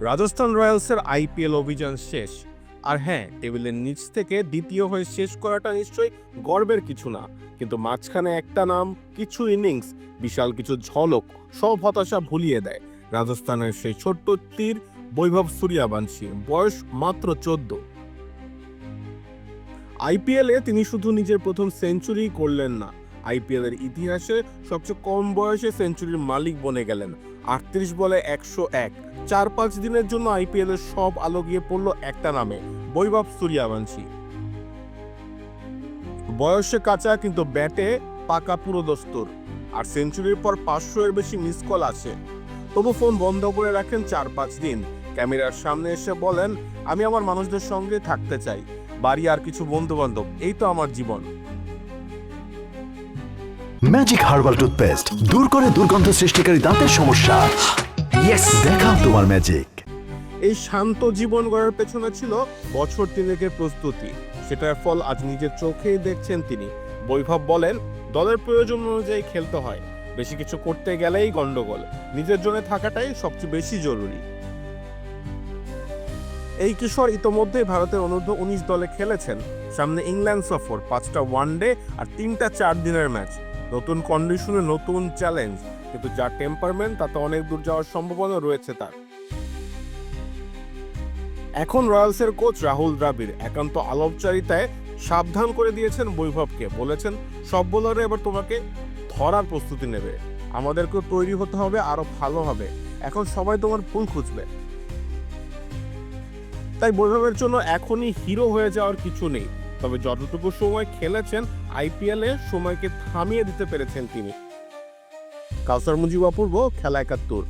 Rajasthan রয়্যালসের IPL অভিযান শেষ। আর হ্যাঁ টেবিলের নিচ থেকে দ্বিতীয় হয়ে শেষ করাটা নিশ্চয়ই গর্বের কিছু না। কিন্তু মাঝখানে একটা নাম, কিছু ইনিংস, বিশাল কিছু ঝলক, সব হতাশা ভুলিয়ে দেয়। রাজস্থানের সেই ছোট্ট তীর বৈভব সূর্যাবংশী, বয়স মাত্র চোদ্দ। আইপিএলে তিনি শুধু নিজের প্রথম সেঞ্চুরি করলেন না আইপিএল এর ইতিহাসে সবচেয়ে কম বয়সে সেঞ্চুরির মালিক বনে গেলেন। আটত্রিশ বলে একশো এক। চার পাঁচ দিনের জন্য আইপিএল এর সব আলো গিয়ে পড়ল একটা নামে, বৈভব সূর্যাবংশী। বয়সে কাঁচা কিন্তু ব্যাটে পাকা পুরো দস্তুর, আর সেঞ্চুরির পর পাঁচশো এর বেশি মিস কল আছে। তবু ফোন বন্ধ করে রাখেন চার পাঁচ দিন। ক্যামেরার সামনে এসে বলেন, আমি আমার মানুষদের সঙ্গে থাকতে চাই। বাড়ি আর কিছু বন্ধু বান্ধব এই তো আমার জীবন। ম্যাজিক হার্বাল টুথপেস্ট দূর করে দুর্গন্ধ সৃষ্টিকারী দাঁতের সমস্যা। ইয়েস দেখাও তোমার ম্যাজিক এই শান্ত জীবন গড়ার পেছনে ছিল বছর তিনেকের প্রস্তুতি। সেটার ফল আজ নিজের চোখেই দেখছেন তিনি। বৈভব বলেন, দলের প্রয়োজন অনুযায়ী খেলতে হয়। বেশি কিছু করতে গেলেই গন্ডগোল। নিজের জন্য থাকাটাই সবচেয়ে বেশি জরুরি। এই কিশোর ইতোমধ্যেই ভারতের অনূর্ধ্ব উনিশ দলে খেলেছেন। সামনে ইংল্যান্ড সফর, পাঁচটা ওয়ানডে আর তিনটা চার দিনের ম্যাচ নতুন কন্ডিশনে নতুন চ্যালেঞ্জ কিন্তু যার টেম্পারমেন্ট তাতে অনেক দূর যাওয়ার সম্ভাবনা রয়েছে তার। এখন রয়্যালসের কোচ রাহুল দ্রাবিড় একান্ত আলোপচারিতায় সাবধান করে দিয়েছেন বৈভবকে। বলেছেন, সব বোলারে এবার তোমাকে ধরার প্রস্তুতি নেবে। আমাদেরকেও তৈরি হতে হবে, আরও ভালো হবে। এখন সবাই তোমার ফুল খুঁজবে। তাই বৈভবের জন্য এখনই হিরো হয়ে যাওয়ার কিছু নেই। তবে যতটুকু সময় খেলেছেন আইপিএল সময়কে থামিয়ে দিতে পেরেছেন তিনি। কালসার মুজিব অপূর্ব খেলা একাত্তর।